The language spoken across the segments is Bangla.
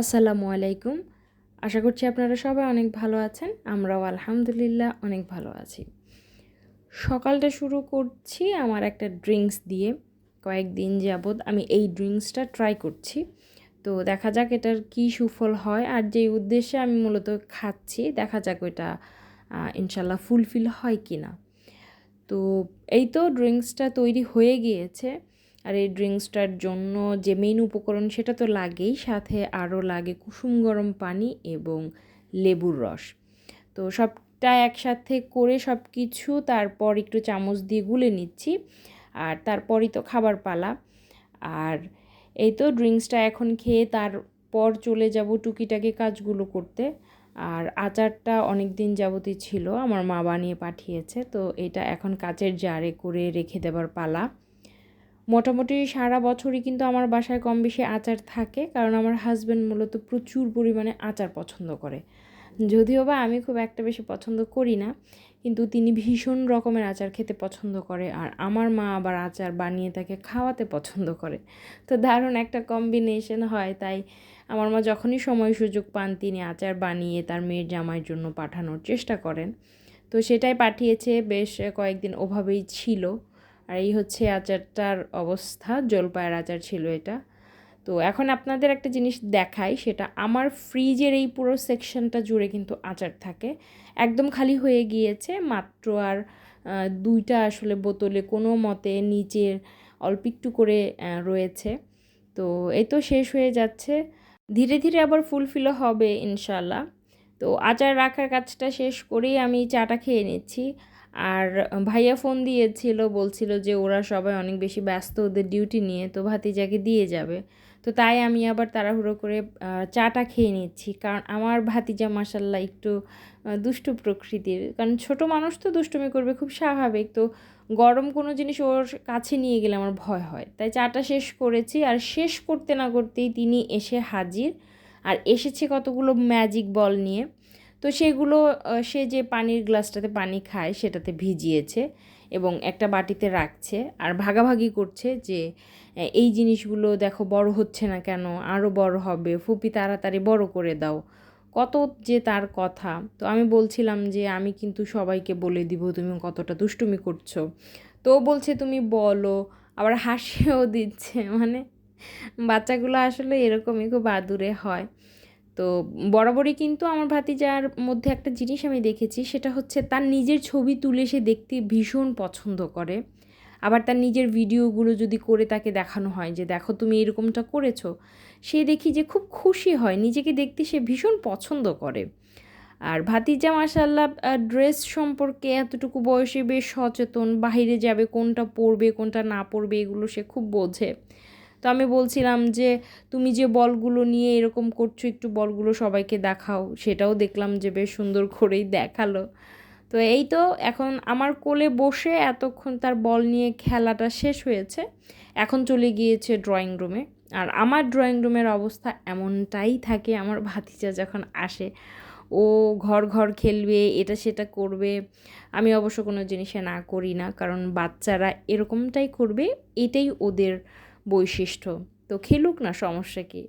আসসালামু আলাইকুম। আশা করছি আপনারা সবাই অনেক ভালো আছেন, আমরাও আলহামদুলিল্লাহ অনেক ভালো আছি। সকালটা শুরু করছি আমার একটা ড্রিঙ্কস দিয়ে। কয়েকদিন যাবৎ আমি এই ড্রিঙ্কসটা ট্রাই করছি। তো দেখা যাক এটার কী সুফল হয় আর যেই উদ্দেশ্যে আমি মূলত খাচ্ছি, দেখা যাক ওইটা ইনশাল্লাহ ফুলফিল হয় কি না তো এই তো ড্রিঙ্কসটা তৈরি হয়ে গিয়েছে। আর এই ড্রিঙ্কসটার জন্য যে মেইন উপকরণ সেটা তো লাগেই, সাথে আরও লাগে কুসুম গরম পানি এবং লেবুর রস। তো সবটা একসাথে করে সব কিছু তারপর একটু চামচ দিয়ে গুলে নিচ্ছি, আর তারপরই তো খাবার পালা। আর এই তো ড্রিঙ্কসটা এখন খেয়ে তারপর চলে যাব টুকিটাকি কাজগুলো করতে। আর আচারটা অনেক দিন যাবতই ছিল, আমার মা বানিয়ে পাঠিয়েছে, তো এটা এখন কাচের জারে করে রেখে দেবার পালা। মোটামুটি সারা বছরই কিন্তু আমার বাসায় কম বেশি আচার থাকে, কারণ আমার হাজব্যান্ড মূলত প্রচুর পরিমাণে আচার পছন্দ করে। যদিও বা আমি খুব একটা বেশি পছন্দ করি না, কিন্তু তিনি ভীষণ রকমের আচার খেতে পছন্দ করে, আর আমার মা আবার আচার বানিয়ে তাকে খাওয়াতে পছন্দ করে। তো দারুণ একটা কম্বিনেশন হয়, তাই আমার মা যখনই সময় সুযোগ পান, তিনি আচার বানিয়ে তার মেয়ের জামাইয়ের জন্য পাঠানোর চেষ্টা করেন। তো সেটাই পাঠিয়েছে, বেশ কয়েকদিন ওভাবেই ছিল। আর এই হচ্ছে আচারটার অবস্থা, জলপাইয়ের আচার ছিল এটা। তো এখন আপনাদের একটা জিনিস দেখাই, সেটা আমার ফ্রিজের এই পুরো সেকশনটা জুড়ে কিন্তু আচার থাকে। একদম খালি হয়ে গিয়েছে, মাত্র আর দুইটা আসলে বোতলে কোনো মতে নিচের অল্প একটু করে রয়েছে। তো এই তো শেষ হয়ে যাচ্ছে। ধীরে ধীরে আবার ফুলফিলও হবে ইনশাল্লাহ তো আচার রাখার কাজটা শেষ করেই আমি চাটা খেয়ে নিচ্ছি। আর ভাইয়া ফোন দিয়েছিল, বলছিল যে ওরা সবাই অনেক বেশি ব্যস্ত ওদের ডিউটি নিয়ে, তো ভাতিজাকে দিয়ে যাবে। তো তাই আমি আবার তাড়াহুড়ো করে চাটা খেয়ে নিচ্ছি। কারণ আমার ভাতিজা মাসাল্লাহ একটু দুষ্টু প্রকৃতির। কারণ ছোট মানুষ তো দুষ্টুমি করবে, খুব স্বাভাবিক। তো গরম কোনো জিনিস ওর কাছে নিয়ে গেলে আমার ভয় হয়। তাই চাটা শেষ করেছি, আর শেষ করতে না করতেই তিনি এসে হাজির। আর এসেছে কতগুলো ম্যাজিক বল নিয়ে। তো সেগুলো সে যে পানির গ্লাসটাতে পানি খায় সেটাতে ভিজিয়েছে এবং একটা বাটিতে রাখছে আর ভাগাভাগি করছে যে এই জিনিসগুলো দেখো বড় হচ্ছে না কেন? আরও বড় হবে। ফুপি তাড়াতাড়ি বড় করে দাও। কত যে তার কথা। তো আমি বলছিলাম যে, আমি কিন্তু সবাইকে বলে দিব তুমি কতটা দুষ্টুমি করছ। তো বলছে, তুমি বলো। আবার হাসিও দিচ্ছে। মানে বাচ্চাগুলো আসলে এরকমই খুব আদুরে হয়। তো বরাবরই কিন্তু আমার ভাতিজার মধ্যে একটা জিনিস আমি দেখেছি, সেটা হচ্ছে তার নিজের ছবি তুলে সে দেখতে ভীষণ পছন্দ করে। আবার তার নিজের ভিডিওগুলো যদি করে তাকে দেখানো হয় যে, দেখো তুমি এরকমটা করেছ। সে দেখি যে খুব খুশি হয়, নিজেকে দেখতে সে ভীষণ পছন্দ করে। আর ভাতিজা মাসাল্লাহ ড্রেস সম্পর্কে এতটুকু বয়সে বেশ সচেতন বাইরে যাবে কোনটা পরবে, কোনটা না পরবে, এগুলো সে খুব বোঝে। তো আমি বলছিলাম যে, তুমি যে বলগুলো নিয়ে এরকম করছ, একটু বলগুলো সবাইকে দেখাও। সেটাও দেখলাম যে বেশ সুন্দর করেই দেখাল। তো এই তো এখন আমার কোলে বসে এতক্ষণ তার বল নিয়ে খেলাটা শেষ হয়েছে। এখন চলে গিয়েছে ড্রয়িং রুমে আর আমার ড্রয়িং রুমের অবস্থা এমনটাই থাকে আমার ভাতিজা যখন আসে। ও ঘর ঘর খেলবে, এটা সেটা করবে। আমি অবশ্য কোনো জিনিসে না করি না, কারণ বাচ্চারা এরকমটাই করবে, এটাই ওদের বৈশিষ্ট্য। তো খেলুক না, সমস্যা কি?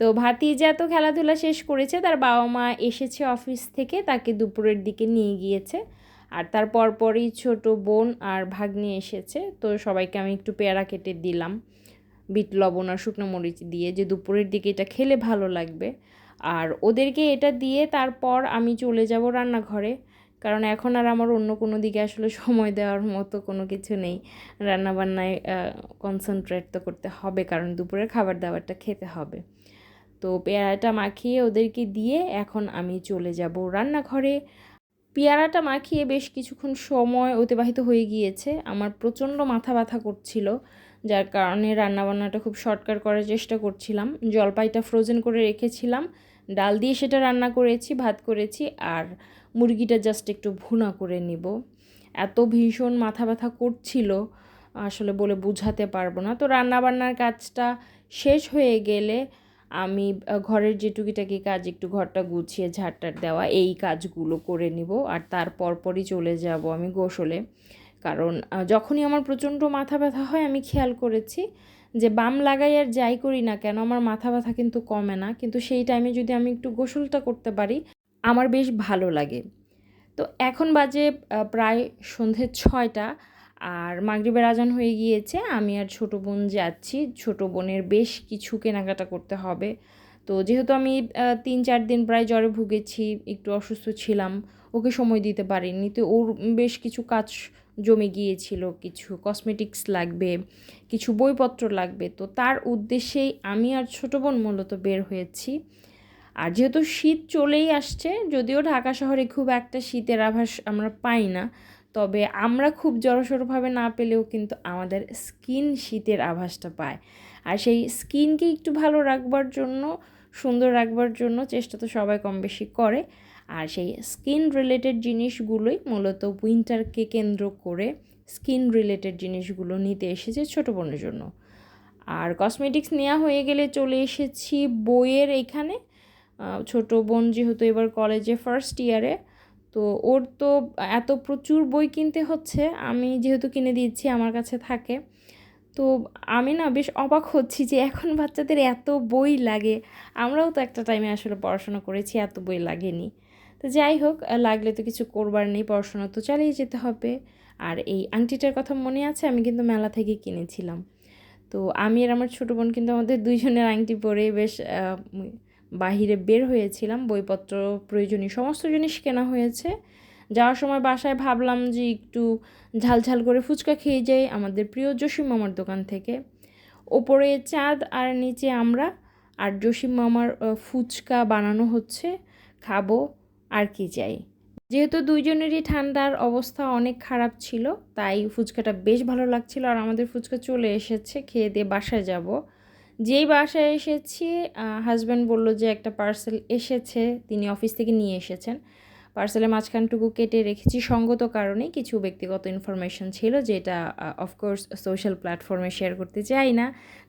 তো ভাতিজা তো খেলাধুলা শেষ করেছে, তার বাবা মা এসেছে অফিস থেকে, তাকে দুপুরের দিকে নিয়ে গিয়েছে। আর তার পরপরই ছোট বোন আর ভাগ্নি এসেছে, তো সবাইকে আমি একটু পেয়ারা কেটে দিলাম। বিট, লবণ আর শুকনো মরিচ দিয়ে যে দুপুরের দিকে এটা খেলে ভালো লাগবে। আর ওদেরকে এটা দিয়ে তারপর আমি চলে যাব রান্নাঘরে। কারণ এখন আর আমার অন্য কোনো দিকে আসলে সময় দেওয়ার মতো কোনো কিছু নেই। রান্নাবান্নায় কনসেন্ট্রেট তো করতে হবে, কারণ দুপুরের খাবার দাবারটা খেতে হবে। তো পেয়ারাটা মাখিয়ে ওদেরকে দিয়ে এখন আমি চলে যাব রান্নাঘরে। পেয়ারাটা মাখিয়ে বেশ কিছুক্ষণ সময় অতিবাহিত হয়ে গিয়েছে। আমার প্রচণ্ড মাথা ব্যথা করছিল, যার কারণে রান্নাবান্নাটা খুব শর্টকাট করার চেষ্টা করছিলাম। জলপাইটা ফ্রোজেন করে রেখেছিলাম। ডাল দিয়ে সেটা রান্না করেছি, ভাত করেছি, আর মুরগিটা জাস্ট একটু ভুনা করে নিব। এত ভীষণ মাথা ব্যথা করছিল, আসলে বলে বোঝাতে পারব না। তো রান্নাবান্নার কাজটা শেষ হয়ে গেলে আমি ঘরের যে টুকিটাকি কাজ একটু ঘরটা গুছিয়ে ঝাড়টার দেওয়া, এই কাজগুলো করে নিব। আর তার পরপরই চলে যাব আমি গোসলে। কারণ যখনই আমার প্রচণ্ড মাথা ব্যথা হয়, আমি খেয়াল করেছি যে বাম লাগাই আর যাই করি না কেন, আমার মাথা ব্যথা কিন্তু কমে না। কিন্তু সেই টাইমে যদি আমি একটু গোসলটা করতে পারি আমার বেশ ভালো লাগে। তো এখন বাজে প্রায় সন্ধে ছয়টা আর মাগরিবের আজান হয়ে গিয়েছে। আমি আর ছোটো বোন যাচ্ছি। ছোটো বোনের বেশ কিছু কেনাকাটা করতে হবে। তো যেহেতু আমি তিন চার দিন প্রায় জ্বরে ভুগেছি, একটু অসুস্থ ছিলাম, ওকে সময় দিতে পারিনি। তো ওর বেশ কিছু কাজ জমে গিয়েছিল। কিছু কসমেটিক্স লাগবে, কিছু বইপত্র লাগবে। তো তার উদ্দেশ্যেই আমি আর ছোটো বোন মূলত বের হয়েছি। আর যেহেতু শীত চলেই আসছে, যদিও ঢাকা শহরে খুব একটা শীতের আভাস আমরা পাই না, তবে আমরা খুব জড়সড়ভাবে না পেলেও কিন্তু আমাদের স্কিন শীতের আভাসটা পায়। আর সেই স্কিনকে একটু ভালো রাখবার জন্য, সুন্দর রাখবার জন্য চেষ্টা তো সবাই কম বেশি করে। আর সেই স্কিন রিলেটেড জিনিসগুলোই মূলত উইন্টারকে কেন্দ্র করে স্কিন রিলেটেড জিনিসগুলো নিতে এসেছে ছোটো বোনের জন্য। আর কসমেটিক্স নেওয়া হয়ে গেলে চলে এসেছি বইয়ের এখানে। ছোট বোন যেহেতু এবার কলেজে ফার্স্ট ইয়ারে তো ওর তো এত প্রচুর বই কিনতে হচ্ছে, আমি যেহেতু কিনে দিচ্ছি আমার কাছে থাকে। তো আমি না বেশ অবাক হচ্ছি যে এখন বাচ্চাদের এত বই লাগে। আমরাও তো একটা টাইমে আসলে পড়াশোনা করেছি, এত বই লাগেনি। তো যাই হোক লাগলে তো কিছু করবার নেই, পড়াশোনা তো চালিয়ে যেতে হবে। আর এই আংটিটার কথা মনে আছে? আমি কিন্তু মেলা থেকে কিনেছিলাম। তো আমি আর আমার ছোটো বোন কিন্তু আমাদের দুইজনের আংটি পরে বেশ বাহিরে বের হয়েছিলাম, বইপত্র প্রয়োজনীয় সমস্ত জিনিস কেনা হয়েছে। যাওয়ার সময় বাসায় ভাবলাম যে একটু ঝালঝাল করে ফুচকা খেয়ে যাই আমাদের প্রিয় জসিম মামার দোকান থেকে। ওপরে চাঁদ আর নিচে আমরা আর জসিম মামার ফুচকা বানানো হচ্ছে, খাব আর কি চাই। যেহেতু দুইজনেরই ঠান্ডার অবস্থা অনেক খারাপ ছিল, তাই ফুচকাটা বেশ ভালো লাগছিল আর আমাদের ফুচকা চলে এসেছে, খেয়ে দিয়ে বাসায় যাব। যেই বাসায় এসেছি হাজব্যান্ড বলল যে একটা পার্সেল এসেছে, তিনি অফিস থেকে নিয়ে এসেছেন। পার্সেলের মাঝখানটুকু কেটে রেখেছি সঙ্গত কারণে কিছু ব্যক্তিগত ইনফরমেশন ছিল যেটা অফকোর্স সোশ্যাল প্ল্যাটফর্মে শেয়ার করতে চাই না,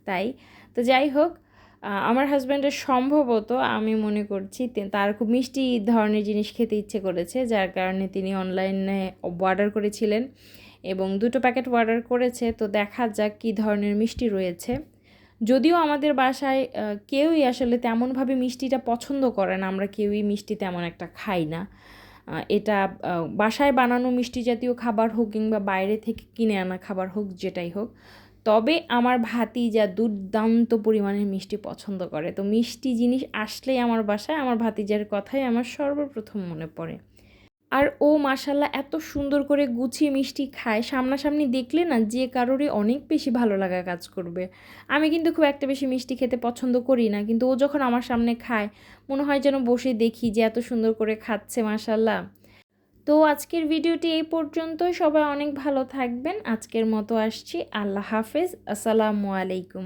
তাই। তো যাই হোক আমার হাজব্যান্ডের সম্ভবত আমি মনে করছি তার খুব মিষ্টি ধরনের জিনিস খেতে ইচ্ছে করেছে, যার কারণে তিনি অনলাইনে অর্ডার করেছিলেন এবং দুটো প্যাকেট অর্ডার করেছে। তো দেখা যাক কী ধরনের মিষ্টি রয়েছে। যদিও আমাদের বাসায় কেউই আসলে তেমনভাবে মিষ্টিটা পছন্দ করে না, আমরা কেউই মিষ্টি তেমন একটা খাই না। এটা বাসায় বানানো মিষ্টি জাতীয় খাবার হোক কিংবা বাইরে থেকে কিনে আনা খাবার হোক, যেটাই হোক, তবে আমার ভাতিজা দুর্দান্ত পরিমাণে মিষ্টি পছন্দ করে। তো মিষ্টি জিনিস আসলেই আমার বাসায়, আমার ভাতিজার কথাই আমার সর্বপ্রথম মনে পড়ে। আর ও মাসাল্লাহ এত সুন্দর করে গুছিয়ে মিষ্টি খায়। সামনাসামনি দেখলে না, যে কারোরই অনেক বেশি ভালো লাগা কাজ করবে। আমি কিন্তু খুব একটা বেশি মিষ্টি খেতে পছন্দ করি না, কিন্তু ও যখন আমার সামনে খায়, মনে হয় যেন বসে দেখি যে এত সুন্দর করে খাচ্ছে মাসাল্লাহ তো আজকের ভিডিওটি এই পর্যন্তই। সবাই অনেক ভালো থাকবেন। আজকের মতো আসছি। আল্লাহ হাফেজ। আসসালামু আলাইকুম।